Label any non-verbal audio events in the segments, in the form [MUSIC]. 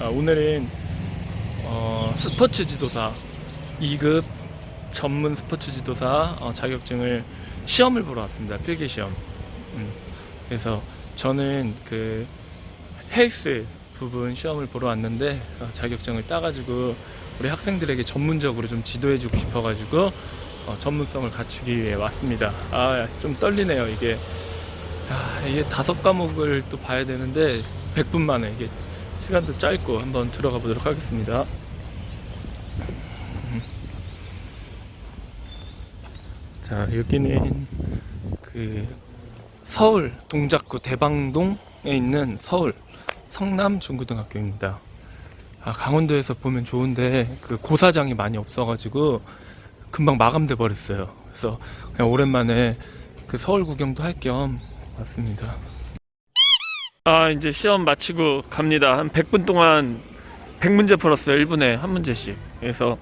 아, 오늘은 어, 스포츠 지도사 2급 전문 스포츠 지도사 어, 자격증을 시험을 보러 왔습니다. 필기 시험. 음, 그래서 저는 그 헬스 부분 시험을 보러 왔는데 어, 자격증을 따가지고 우리 학생들에게 전문적으로 좀 지도해주고 싶어가지고 어, 전문성을 갖추기 위해 왔습니다. 아, 좀 떨리네요, 이게. 아, 이게 다섯 과목을 또 봐야 되는데 100분 만에 이게 시간도 짧고 한번 들어가 보도록 하겠습니다. 음. 자, 여기는 그 서울 동작구 대방동에 있는 서울 성남 중고등학교입니다. 아, 강원도에서 보면 좋은데 그 고사장이 많이 없어가지고 금방 마감돼 버렸어요. 그래서 그냥 오랜만에 그 서울 구경도 할 겸 왔습니다. 아 이제 시험 마치고 갑니다. 한 100분 동안 100문제 풀었어요. 1분에 한 문제씩. 그래서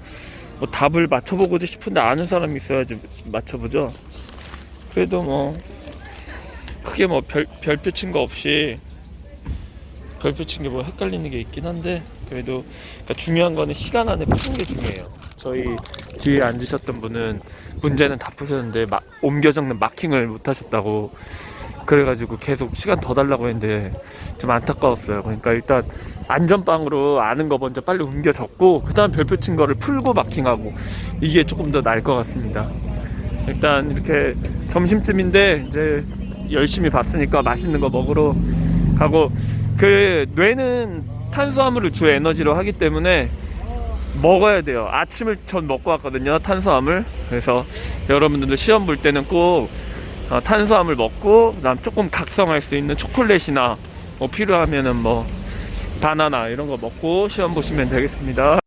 뭐 답을 맞춰보고 싶은데 아는 사람이 있어야지 맞춰보죠. 그래도 뭐 크게 뭐 별, 별표 친 거 없이 별표 친 게 뭐 헷갈리는 게 있긴 한데 그래도 그러니까 중요한 거는 시간 안에 푸는 게 중요해요. 저희 뒤에 앉으셨던 분은 문제는 다 푸셨는데 마- 옮겨 적는 마킹을 못 하셨다고 그래가지고 계속 시간 더 달라고 했는데 좀 안타까웠어요. 그러니까 일단 안전빵으로 아는 거 먼저 빨리 옮겨 적고 그다음 별표 친 거를 풀고 마킹하고 이게 조금 더 나을 것 같습니다. 일단 이렇게 점심쯤인데 이제 열심히 봤으니까 맛있는 거 먹으러 가고 그 뇌는 탄수화물을 주 에너지로 하기 때문에 먹어야 돼요. 아침을 전 먹고 왔거든요. 탄수화물. 그래서 여러분들도 시험 볼 때는 꼭 어, 탄수화물 먹고 그다음 조금 각성할 수 있는 초콜릿이나 뭐 필요하면은 뭐 바나나 이런 거 먹고 시험 보시면 되겠습니다.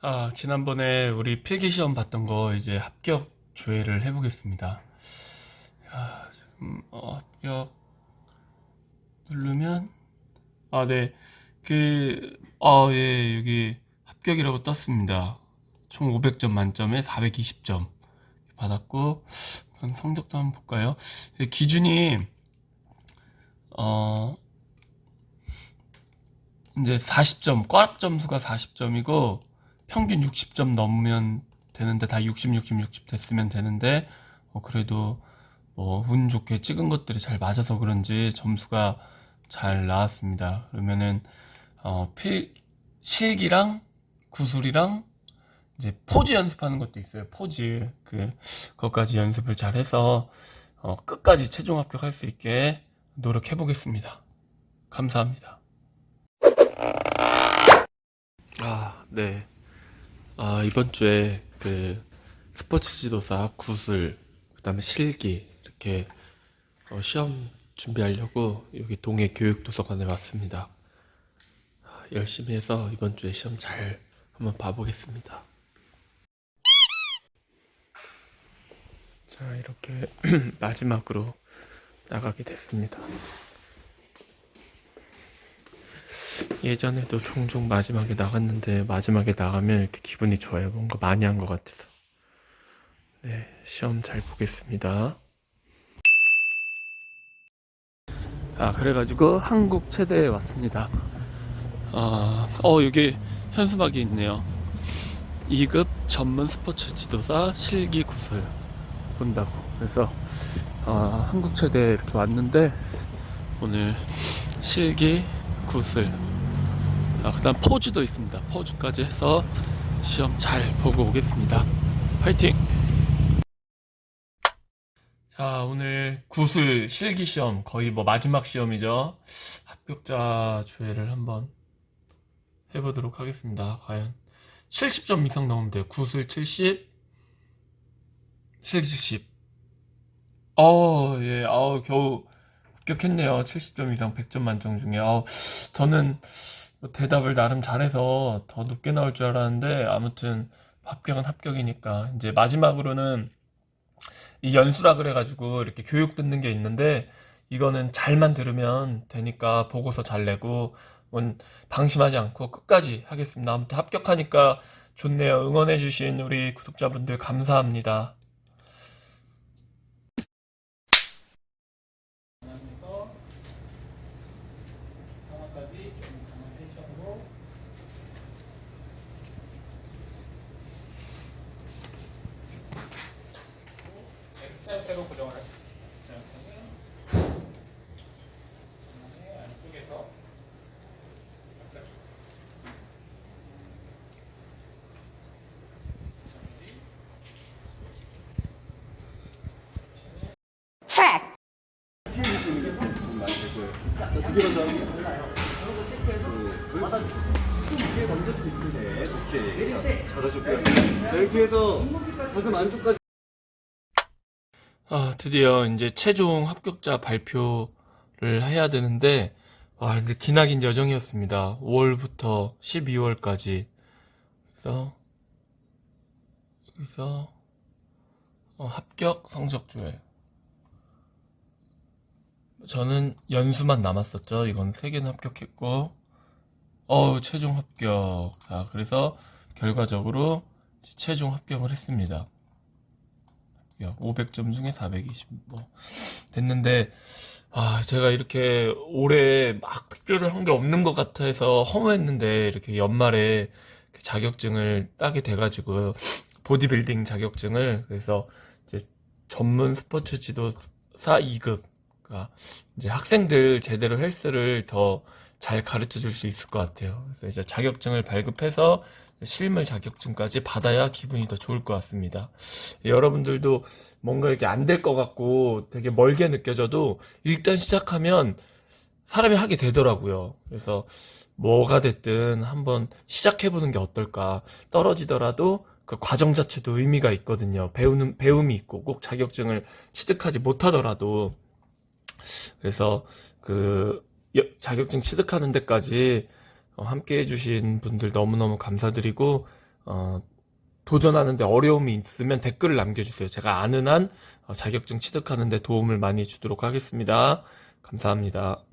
아 지난번에 우리 필기 시험 봤던 거 이제 합격 조회를 해보겠습니다. 아 지금 어, 합격 누르면 아 네. 그, 아, 예, 여기 합격이라고 떴습니다. 총 500점 만점에 420점 받았고, 그럼 성적도 한번 볼까요? 예, 기준이, 어, 이제 40점, 꽉 점수가 40점이고, 평균 60점 넘으면 되는데, 다 60, 60, 60 됐으면 되는데, 어, 그래도, 뭐, 운 좋게 찍은 것들이 잘 맞아서 그런지 점수가 잘 나왔습니다. 그러면은, 어, 필, 실기랑 구술이랑 이제 포즈 연습하는 것도 있어요. 포즈. 그, 그것까지 연습을 잘 해서, 어, 끝까지 최종 합격할 수 있게 노력해 보겠습니다. 감사합니다. 아, 네. 아, 이번 주에 그 스포츠 지도사 구술, 그 다음에 실기, 이렇게 어, 시험 준비하려고 여기 동해 교육도서관에 왔습니다. 아, 열심히 해서 이번 주에 시험 잘 한번 봐보겠습니다. 자, 이렇게 [CLEARS THROAT] 마지막으로 나가게 됐습니다. 예전에도 종종 마지막에 나갔는데 마지막에 나가면 이렇게 기분이 좋아요. 뭔가 많이 한 것 같아서. 네, 시험 잘 보겠습니다. 아, 그래가지고 한국 체대에 왔습니다. 아, 어, 여기 현수막이 있네요. 2급 전문 스포츠 지도사 실기 구슬 본다고. 그래서, 아, 한국 체대에 이렇게 왔는데, 오늘 실기 구슬. 아, 그 다음 포즈도 있습니다. 포즈까지 해서 시험 잘 보고 오겠습니다. 화이팅! 자, 오늘 구술 실기 시험 거의 뭐 마지막 시험이죠. 합격자 조회를 한번 해보도록 하겠습니다. 과연 70점 이상 나오면 돼요. 구술 70, 실기 70. 어, 예, 아우 겨우 합격했네요. 70점 이상 100점 만점 중에. 아우, 저는 뭐 대답을 나름 잘해서 더 높게 나올 줄 알았는데 아무튼 합격은 합격이니까 이제 마지막으로는 이 연수라 그래가지고 이렇게 교육 듣는 게 있는데 이거는 잘만 들으면 되니까 보고서 잘 내고 뭔 방심하지 않고 끝까지 하겠습니다. 아무튼 합격하니까 좋네요. 응원해주신 우리 구독자분들 감사합니다. 상황까지 S자 형태로 고정을 할 수 있습니다. S자 형태는 그다음에 안쪽에서 바깥쪽 네, 해서 가슴 안쪽까지. 아, 드디어 이제 최종 합격자 발표를 해야 되는데, 와, 근데 기나긴 여정이었습니다. 5월부터 12월까지. 그래서, 여기서, 어, 합격 성적 조회. 저는 연수만 남았었죠. 이건 세 개는 합격했고, 어 최종 합격. 자, 그래서 결과적으로 최종 합격을 했습니다. 500점 중에 420, 뭐, 됐는데, 아, 제가 이렇게 올해 막 특별을 한 게 없는 것 같아서 허무했는데, 이렇게 연말에 그 자격증을 따게 돼가지고, 보디빌딩 자격증을, 그래서 이제 전문 스포츠 지도사 2급, 그러니까 이제 학생들 제대로 헬스를 더 잘 가르쳐 줄 수 있을 것 같아요. 그래서 이제 자격증을 발급해서 실물 자격증까지 받아야 기분이 더 좋을 것 같습니다. 여러분들도 뭔가 이렇게 안 될 것 같고 되게 멀게 느껴져도 일단 시작하면 사람이 하게 되더라고요. 그래서 뭐가 됐든 한번 시작해보는 게 어떨까. 떨어지더라도 그 과정 자체도 의미가 있거든요. 배우는, 배움이 있고 꼭 자격증을 취득하지 못하더라도. 그래서 그 여- 자격증 취득하는 데까지 어, 함께 해주신 분들 너무너무 감사드리고 어, 도전하는데 어려움이 있으면 댓글을 남겨주세요. 제가 아는 한 어, 자격증 취득하는데 도움을 많이 주도록 하겠습니다. 감사합니다.